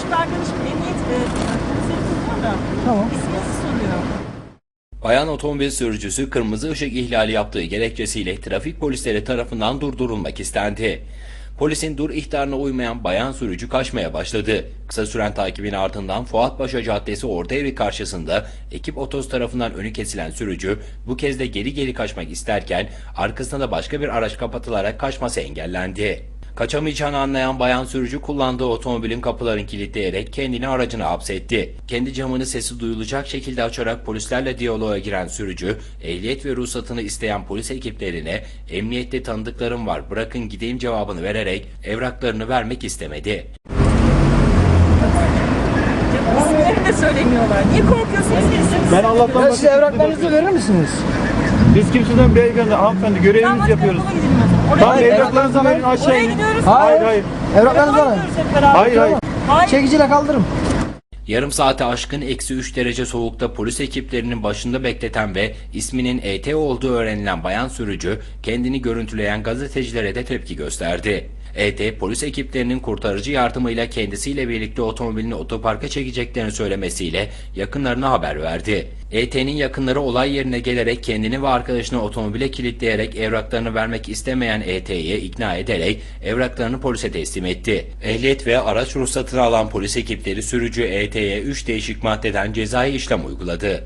Şimdi arkadaşım emniyet e, tutuyor da Tamam. isminizi soruyor. Bayan otomobil sürücüsü kırmızı ışık ihlali yaptığı gerekçesiyle trafik polisleri tarafından durdurulmak istendi. Polisin dur ihtarına uymayan bayan sürücü kaçmaya başladı. Kısa süren takibin ardından Fuatpaşa Caddesi Orta Evi karşısında ekip otoz tarafından önü kesilen sürücü bu kez de geri geri kaçmak isterken arkasına da başka bir araç kapatılarak kaçması engellendi. Kaçamayacağını anlayan bayan sürücü kullandığı otomobilin kapılarını kilitleyerek kendini aracına hapsetti. Kendi camını sesi duyulacak şekilde açarak polislerle diyaloğa giren sürücü, ehliyet ve ruhsatını isteyen polis ekiplerine emniyette tanıdıklarım var bırakın gideyim cevabını vererek evraklarını vermek istemedi. İsimlerini de söylemiyorlar. Niye korkuyorsunuz? Ben Allah'tan Ya size evraklarınızı verir misiniz? Biz kimseden beyefendi, hanımefendi görevimizi yapıyoruz. Tamam gidelim. evraklarınızı verin aşağı Oraya inin. gidiyoruz. Hayır hayır. Evraklarınızı hep beraber. Hayır hayır. Hayır. Çekiciyle kaldırım. Yarım saate aşkın eksi 3 derece soğukta polis ekiplerinin başında bekleten ve isminin ET olduğu öğrenilen bayan sürücü kendini görüntüleyen gazetecilere de tepki gösterdi. ET polis ekiplerinin kurtarıcı yardımıyla kendisiyle birlikte otomobilini otoparka çekeceklerini söylemesiyle yakınlarına haber verdi. ET'nin yakınları olay yerine gelerek kendini ve arkadaşını otomobile kilitleyerek evraklarını vermek istemeyen ET'yi ikna ederek evraklarını polise teslim etti. Ehliyet ve araç ruhsatını alan polis ekipleri sürücü ET'ye 3 değişik maddeden cezai işlem uyguladı.